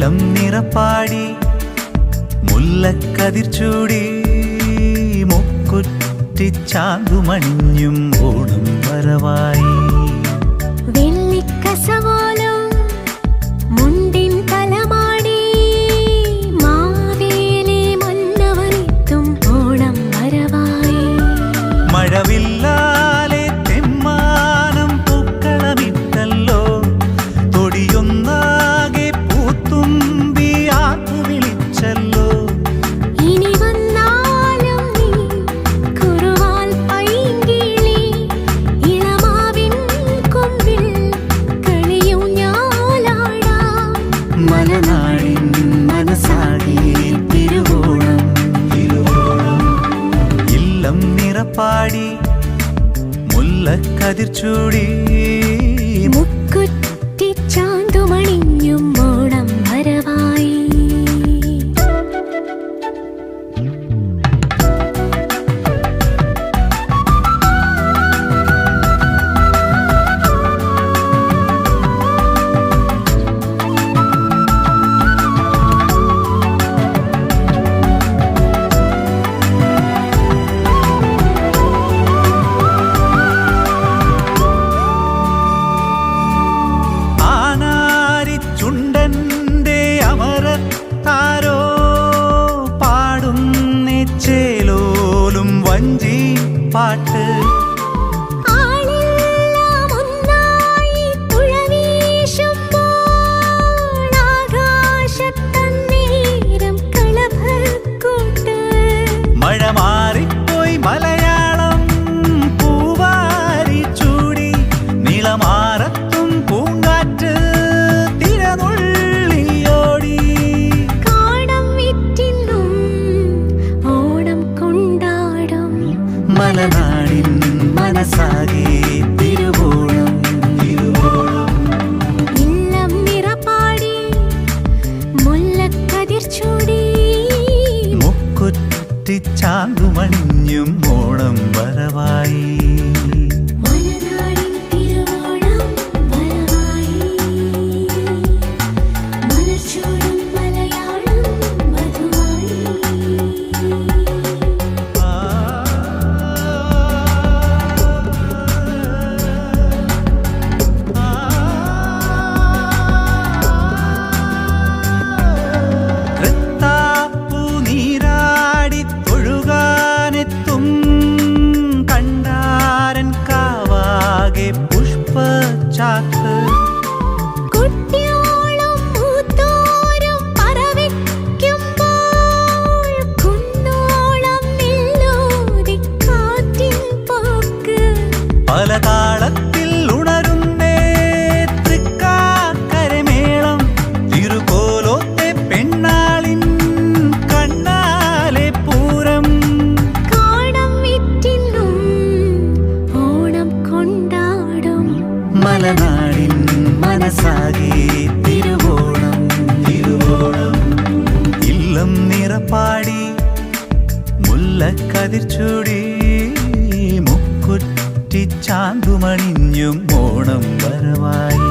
നീലം നിറപ്പാടി മുല്ലക്കതിർ ചൂടി മൊക്കുറ്റിച്ചാകുമണിഞ്ഞും ഓടും വരവായി. కదిర్చూడి. ముక్కుట్టి చాందు ചാന്തുമണിഞ്ഞും ഓണം വരവായി. കതിർച്ചുടി മുക്കുറ്റി ചാന്തുമണിഞ്ഞും ഓണം വരവായി.